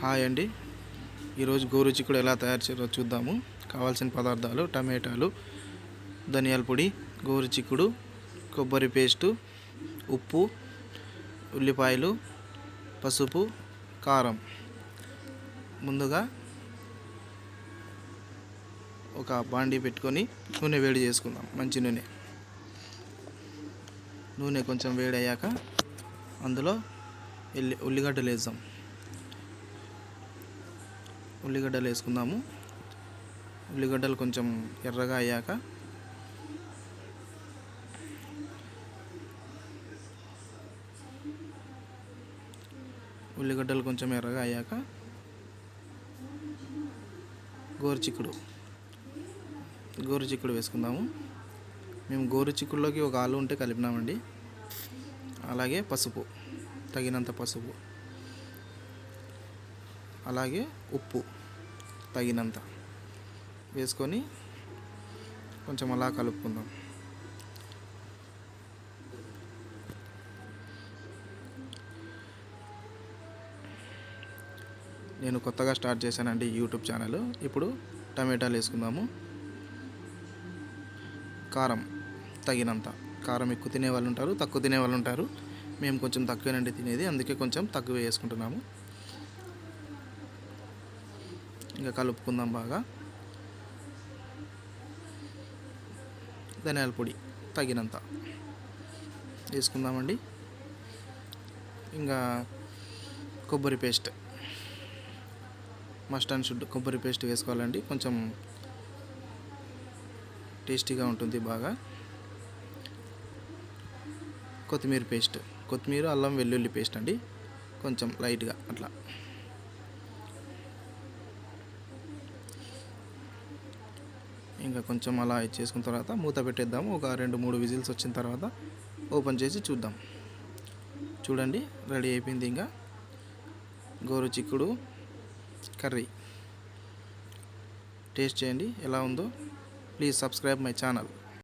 Hi అండి. ఈరోజు గోరు చిక్కుడు ఎలా తయారు చేయాలో చూద్దాము. కావాల్సిన పదార్థాలు టమాటాలు ధనియాల పొడి గోరు చిక్కుడు కొబ్బరి పేస్టు ఉప్పు ఉల్లిపాయలు పసుపు కారం. ముందుగా ఒక బాండీ పెట్టుకొని నూనె వేడి చేసుకుందాం. మంచి నూనె. నూనె కొంచెం వేడి అయ్యాక అందులో ఎల్లి ఉల్లిగడ్డలు వేద్దాం. ఉల్లిగడ్డలు వేసుకుందాము. ఉల్లిగడ్డలు కొంచెం ఎర్రగా అయ్యాక ఉల్లిగడ్డలు కొంచెం ఎర్రగా అయ్యాక గోరు చిక్కుడు గోరు చిక్కుడు వేసుకుందాము. మేము గోరుచిక్కుడులోకి ఒక ఆలు ఉంటే కలిపినామండి. అలాగే పసుపు తగినంత పసుపు. అలాగే ఉప్పు తగినంత వేసుకొని కొంచెం అలా కలుపుకుందాం. నేను కొత్తగా స్టార్ట్ చేశానండి యూట్యూబ్ ఛానల్. ఇప్పుడు టమాటాలు వేసుకుందాము. కారం తగినంత. కారం ఎక్కువ తినే వాళ్ళు ఉంటారు తక్కువ తినే వాళ్ళు ఉంటారు. మేము కొంచెం తక్కువేనండి తినేది అందుకే కొంచెం తక్కువ వేసుకుంటున్నాము. ఇంకా కలుపుకుందాం బాగా. ధనియాల పొడి తగినంత వేసుకుందామండి. ఇంకా కొబ్బరి పేస్ట్ మస్ట్ అండ్ షుడ్ కొబ్బరి పేస్ట్ వేసుకోవాలండి. కొంచెం టేస్టీగా ఉంటుంది బాగా. కొత్తిమీర పేస్ట్ కొత్తిమీర అల్లం వెల్లుల్లి పేస్ట్ అండి. కొంచెం లైట్గా అట్లా. ఇంకా కొంచెం అలా చేసుకున్న తర్వాత మూత పెట్టేద్దాము. ఒక రెండు మూడు విజిల్స్ వచ్చిన తర్వాత ఓపెన్ చేసి చూద్దాం. చూడండి రెడీ అయిపోయింది ఇంకా. గోరు చిక్కుడు కర్రీ. టేస్ట్ చేయండి ఎలా ఉందో. Please subscribe my channel.